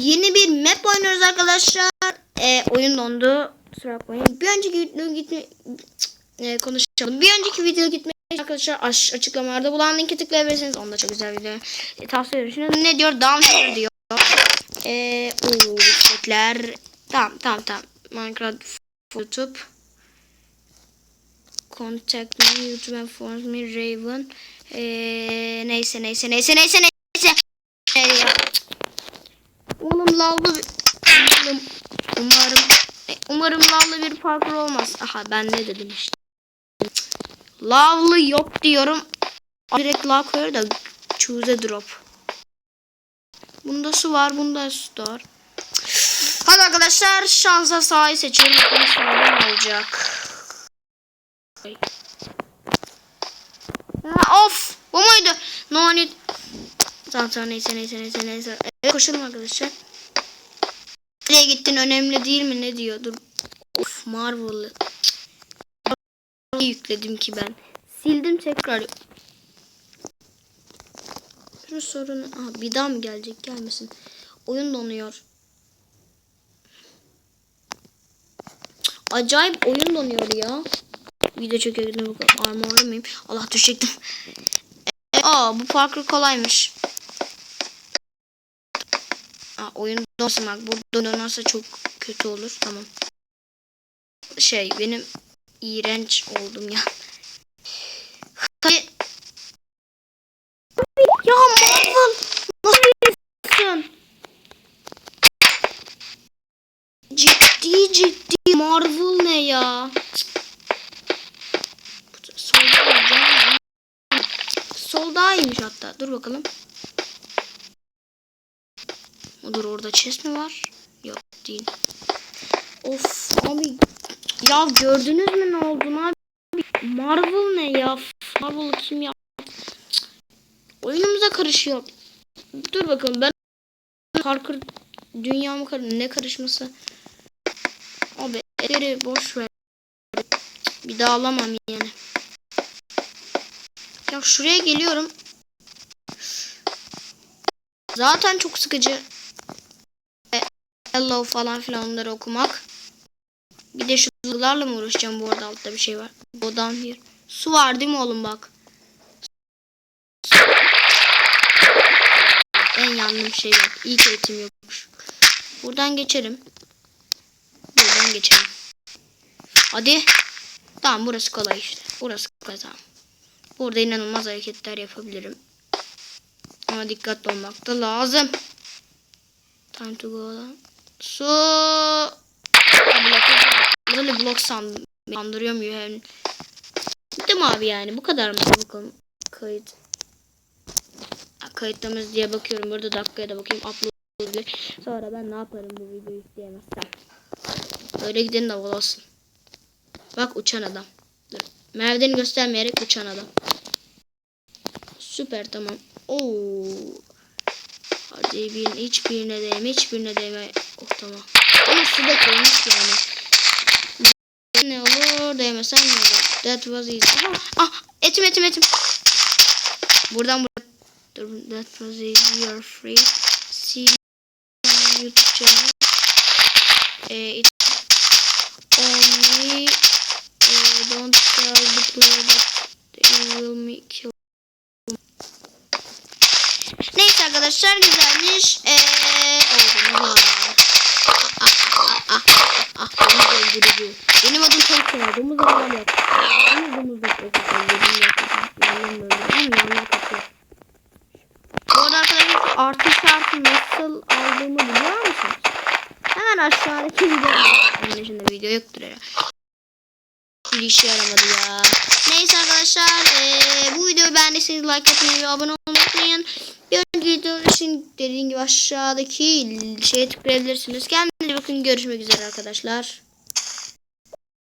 yeni bir map oynuyoruz arkadaşlar. Ee, oyun dondu. Kusura bakmayın. Bir önceki video gitme e, konuşalım. Bir önceki video gitmek arkadaşlar aş açıklamalarda bulan linki tıklayabilirsiniz. Onda çok güzel video e, tavsiye ederim. Şimdi ne diyor? Download diyor. Eee ooo setler. Tamam tamam tamam. Minecraft YouTube. Contact me, YouTube and forms me, Raven. Eee neyse neyse neyse neyse neyse. Ya. Oğlum lavlı bir... Umarım, umarım, e, umarım lavlı bir parkur olmaz. Aha ben ne dedim işte. Lavlı yok diyorum. Direkt lav koyuyor da choose drop. Bunda su var, bunda su var. Hadi arkadaşlar şansa sahayı seçiyorum. Bakalım olacak. Ha, of! Bu muydu? No need. Tamam tamam neyse neyse neyse neyse. Evet, koşalım arkadaşlar. Nereye gittin önemli değil mi ne diyor? Dur. Of Marvel'ı. Yükledim ki ben? Sildim tekrar. Şu sorunu... Aha, bir daha mı gelecek? Gelmesin. Oyun donuyor. Acayip oyun donuyor ya. Video çekelim bakalım. Armorlu muyum? Allah düşecektim. E, aa bu parkur kolaymış. Aa, oyun bak. Burada donarsa çok kötü olur. Tamam. Şey benim iğrenç oldum ya. Hadi. Ya Marvel nasıl? Ciddi ciddi Marvel ne ya? Solda olacağım. Sol daha iyiymiş hatta. Dur bakalım. Dur orada chest mi var? Yok değil. Of abi. Ya gördünüz mü ne olduğunu abi? Marvel ne ya? Marvel kim ya? Oyunumuza karışıyor. Dur bakalım ben Parker dünyamı kar ne karışması? Abi ederi boş ver. Bir daha alamam yani. Ya şuraya geliyorum. Zaten çok sıkıcı. Hello falan filan onları okumak. Bir de şu zırhlarla mı uğraşacağım bu arada altta bir şey var. Down here. Su var değil mi oğlum bak. En yanlış şey yok. İlk eğitim yokmuş. Buradan geçerim. Buradan geçerim. Hadi. Tamam burası kolay işte. Burası tamam. Burada inanılmaz hareketler yapabilirim. Ama dikkatli olmak da lazım. Time to go. Su. Burada blok sandım. Andırıyor mu yani? Bitti mi abi yani? Bu kadar mı? Bakalım. Kayıt. Ha, Kayıtlamız diye bakıyorum. Burada dakikaya da bakayım. Upload. Sonra ben ne yaparım bu videoyu yükleyemezsem. Böyle gidelim de olsun. Bak uçan adam. Dur. Merdiveni göstermeyerek uçan adam. Süper tamam. Oo. Hadi bir, hiçbirine değme, hiçbirine değme. Tamam. Ama su da koymuş yani. Ne olur değmesen ne olur. That was easy. Ah, etim etim etim. Buradan buraya. Dur, that was easy. You are free. See you YouTube channel. Eh, it only eh, don't tell the player that they will me kill. Neyse arkadaşlar güzelmiş. Eee oldu. Ah ah ah ah ah domuz öldürücü. Benim adım Tavuk ya. Domuz adam yap. Ama domuz da çok öldürdüm ya. Yalan öldürdüm ama yalan kapıyor. Bu arada arkadaşlar artı şartı nasıl aldığımı biliyor musunuz? Hemen aşağıdaki video. Onun dışında video yoktur herhalde. Bir işe yaramadı ya. Neyse arkadaşlar eee, bu videoyu beğendiyseniz like atmayı ve abone olmayı unutmayın. Bir önceki video için dediğim gibi aşağıdaki şeye tıklayabilirsiniz. Kendinize bakın görüşmek üzere arkadaşlar.